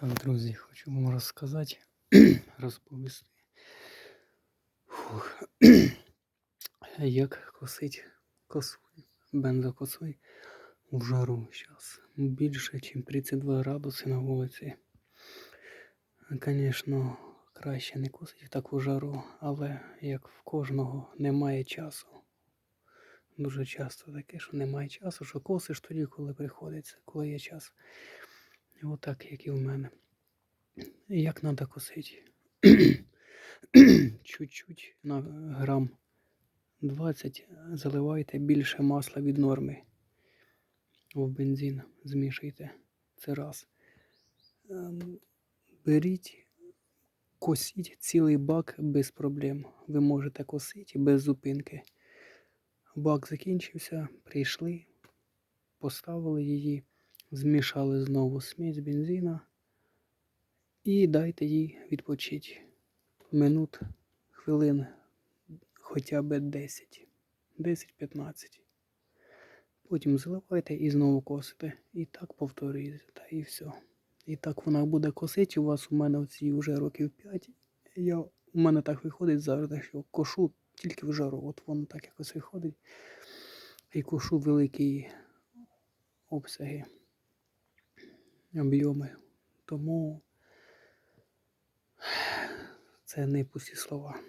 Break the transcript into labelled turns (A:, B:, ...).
A: Так, друзі, хочу вам розказати, розповісти. Фух. Як косить косу, бензокосою в жару зараз. Більше, ніж 32 градуси на вулиці. Звісно, краще не косить в таку жару, але як в кожного немає часу. Дуже часто таке, що немає часу, що косиш тоді, коли приходиться, коли є час. Отак, як і в мене. Як треба косити? Чуть-чуть на грам 20 заливайте більше масла від норми. В бензин змішуйте. Це раз. Ем, Беріть, косіть цілий бак без проблем. Ви можете косити без зупинки. Бак закінчився, прийшли, поставили її, змішали знову смесь бензина і дайте їй відпочити минут, хвилин хоча б 10, 10-15. Потім заливайте і знову косите. І так повторюєте, та і все. І так вона буде косити. У вас у мене оці вже років 5. Я, у мене так виходить завжди, що кошу тільки в жару. От воно так якось виходить. І кошу великі обсяги, об'єми. Тому це не пусті слова.